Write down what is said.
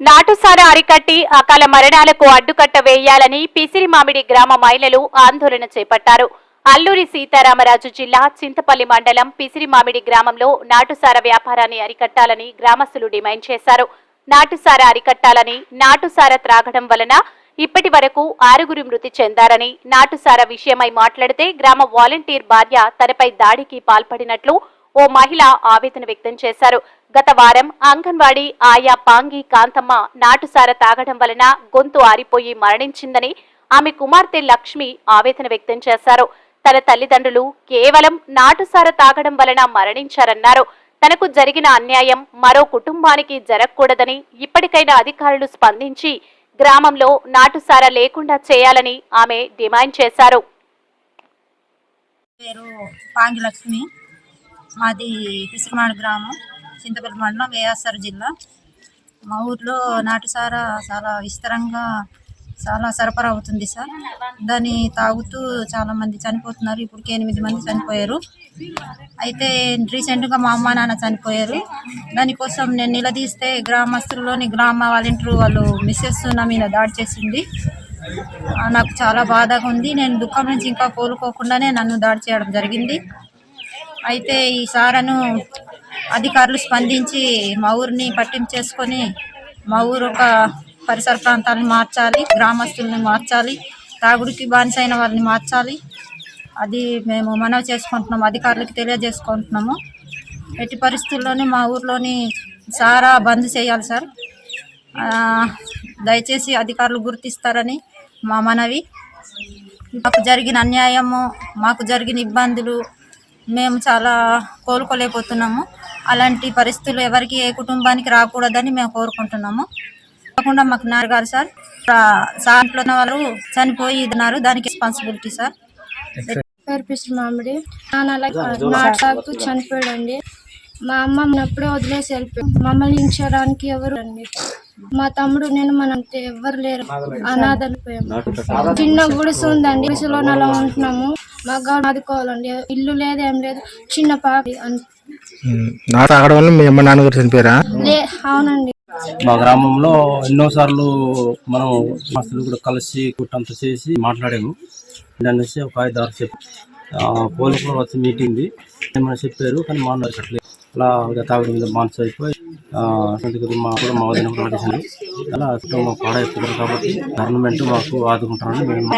నాటుసార అరికట్టి అకాల మరణాలకు అడ్డుకట్ట వేయాలని పిసిరిమామిడి గ్రామ మహిళలు ఆందోళన చేపట్టారు. అల్లూరి సీతారామరాజు జిల్లా చింతపల్లి మండలం పిసిరిమామిడి గ్రామంలో నాటుసార వ్యాపారాన్ని అరికట్టాలని గ్రామస్తులు డిమాండ్ చేశారు. నాటుసార అరికట్టాలని నాటుసార త్రాగడం వలన ఇప్పటి వరకు ఆరుగురు మృతి చెందారని నాటుసార విషయమై మాట్లాడితే గ్రామ వాలంటీర్ భార్య తనపై దాడికి పాల్పడినట్లు ఓ మహిళ ఆవేదన వ్యక్తం చేశారు. గత వారం అంగన్వాడీ ఆయా పాంగి కాంతమ్మ నాటుసార తాగడం వలన గొంతు ఆరిపోయి మరణించిందని ఆమె కుమార్తె లక్ష్మి ఆవేదన వ్యక్తం చేశారు. తన తల్లిదండ్రులు కేవలం నాటుసార తాగడం వలన మరణించారన్నారు. తనకు జరిగిన అన్యాయం మరో కుటుంబానికి జరగకూడదని ఇప్పటికైనా అధికారులు స్పందించి గ్రామంలో నాటుసార లేకుండా చేయాలని ఆమె డిమాండ్ చేశారు. పేరు పాంగి లక్ష్మి. మాది పిసిరిమాడు గ్రామం చింతపల్లి మండలం వేయాసర్ జిల్లా. మా ఊర్లో నాటుసార చాలా విస్తరంగా చాలా సరఫరా అవుతుంది సార్. దాన్ని తాగుతూ చాలా మంది చనిపోతున్నారు. ఇప్పటికి ఎనిమిది మంది చనిపోయారు. అయితే రీసెంట్గా మా అమ్మ నాన్న చనిపోయారు. దానికోసం నేను నిలదీస్తే గ్రామస్తుల్లోని గ్రామ వాలంటీర్ వాళ్ళు మిస్సెస్ నా మీద దాడి చేసింది. నాకు చాలా బాధగా ఉంది. నేను దుఃఖం నుంచి ఇంకా కోలుకోకుండానే నన్ను దాడి చేయడం జరిగింది. అయితే ఈ సారను అధికారులు స్పందించి మా ఊరిని పట్టింపు చేసుకొని మా ఊరు ఒక పరిసర ప్రాంతాలను మార్చాలి గ్రామస్తుల్ని మార్చాలి తాగుడికి బానిసైన వాళ్ళని మార్చాలి. అది మేము మనవి చేసుకుంటున్నాము అధికారులకు తెలియజేసుకుంటున్నాము. ఎట్టి పరిస్థితుల్లోనే మా ఊర్లోని సారా బంద్ చేయాలి సార్. దయచేసి అధికారులు గుర్తిస్తారని మా మనవి. మాకు జరిగిన అన్యాయము మాకు జరిగిన ఇబ్బందులు మేము చాలా కోలుకోలేకపోతున్నాము. అలాంటి పరిస్థితులు ఎవరికి ఏ కుటుంబానికి రాకూడదని మేము కోరుకుంటున్నాము. కాకుండా మాకు నారగారు సార్ సాంట్లో ఉన్న వాళ్ళు చనిపోయి ఉన్నారు. దానికి రెస్పాన్సిబిలిటీ సార్. పేరు మామిడి. నాన్న అలా నాటు తాగుతూ చనిపోయాడండి. మా అమ్మ ఉన్నప్పుడే వదిలేసి వెళ్ళిపోయాడు మమ్మల్ని ఇంచడానికి ఎవరు అండి మా తమ్ముడు నేను మన అంతే ఎవరు లేరు. అనాథలిపోయాము చిన్న గుడిసె ఉందండి. గుడిసెలో అలా ఉంటున్నాము. మాకు ఆదుకోవాలండి. ఇల్లు లేదు ఏం లేదు. చిన్న పాపి అన్- నా తాగడం వల్ల మీ అమ్మ నాన్నగారు చనిపోయారా? లే అవునండి. మా గ్రామంలో ఎన్నోసార్లు మనం మస్తులు కూడా కలిసి కుట్టంత చేసి మాట్లాడాము. అనేసి ఒక ఐదు ఆరు చెప్పి. పోలీసులు వచ్చి మీటింగ్ ఏమైనా చెప్పారు కానీ మా అన్నారు చెప్పలేదు. అలా తాగడం మీద మానసు అయిపోయి మా కూడా మా వదిన కూడా చేసింది అలా అసలు మాకు పాడైపోతుంది కాబట్టి గవర్నమెంట్ మాకు ఆదుకుంటారని మేము